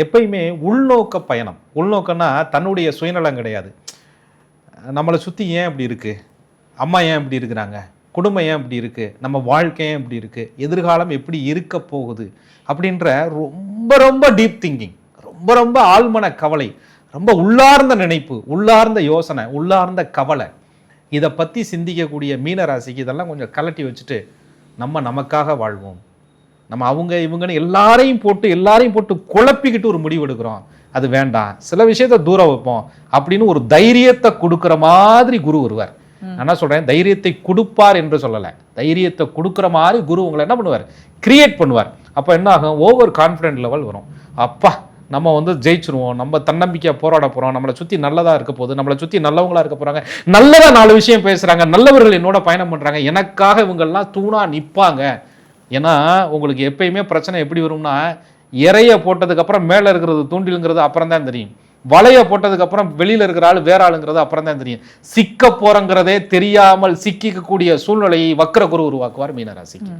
எப்பயுமே உள்நோக்க பயணம். உள்நோக்கம்னா தன்னுடைய சுயநலம் கிடையாது. நம்மளை சுற்றி ஏன் இப்படி இருக்கு? அம்மா ஏன் இப்படி இருக்கிறாங்க? குடும்பம் ஏன் இப்படி இருக்குது நம்ம வாழ்க்கை ஏன் இப்படி இருக்குது எதிர்காலம் எப்படி இருக்க போகுது? அப்படின்ற ரொம்ப ரொம்ப டீப் திங்கிங் ரொம்ப ரொம்ப ஆழ்மன கவலை ரொம்ப உள்ளார்ந்த நினைப்பு உள்ளார்ந்த யோசனை உள்ளார்ந்த கவலை. இதை பற்றி சிந்திக்கக்கூடிய மீனராசிக்கு இதெல்லாம் கொஞ்சம் கலட்டி வச்சுட்டு நம்ம நமக்காக வாழ்வோம். நம்ம அவங்க இவங்கன்னு எல்லாரையும் போட்டு எல்லாரையும் போட்டு குழப்பிக்கிட்டு ஒரு முடிவு எடுக்கிறோம். அது வேண்டாம். சில விஷயத்த தூரம் வைப்போம். அப்படின்னு ஒரு தைரியத்தை கொடுக்குற மாதிரி குரு வருவார் நான் என்ன சொல்றேன்? தைரியத்தை கொடுப்பார் என்று சொல்லலை. தைரியத்தை கொடுக்குற மாதிரி குரு உங்களை என்ன பண்ணுவார்? கிரியேட் பண்ணுவார். அப்போ என்ன ஆகும்? ஓவர் கான்ஃபிடென்ட் லெவல் வரும். அப்பா நம்ம வந்து ஜெயிச்சிருவோம். நம்ம தன்னம்பிக்கையா போராட போறோம். நம்மளை சுத்தி நல்லதா இருக்க போகுது. நம்மளை சுத்தி நல்லவங்களா இருக்க போறாங்க. நல்லதா நாலு விஷயம் பேசுறாங்க. நல்லவர்கள் என்னோட பயணம் பண்றாங்க. எனக்காக இவங்கெல்லாம் தூணா நிப்பாங்க. ஏன்னா உங்களுக்கு எப்பயுமே பிரச்சனை எப்படி வரும்னா இறைய போட்டதுக்கப்புறம் மேலே இருக்கிறது தூண்டிலுங்கிறது அப்புறம் தான் தெரியும். வலைய போட்டதுக்கப்புறம் வெளியில் வெளியில இருக்கிற ஆள் வேற ஆளுங்கிறது அப்புறம் தான் தெரியும். சிக்க போகிறங்கிறதே தெரியாமல் சிக்கிக்கக்கூடிய சூழ்நிலையை வக்கர குரு உருவாக்குவார் மீனராசிக்கு.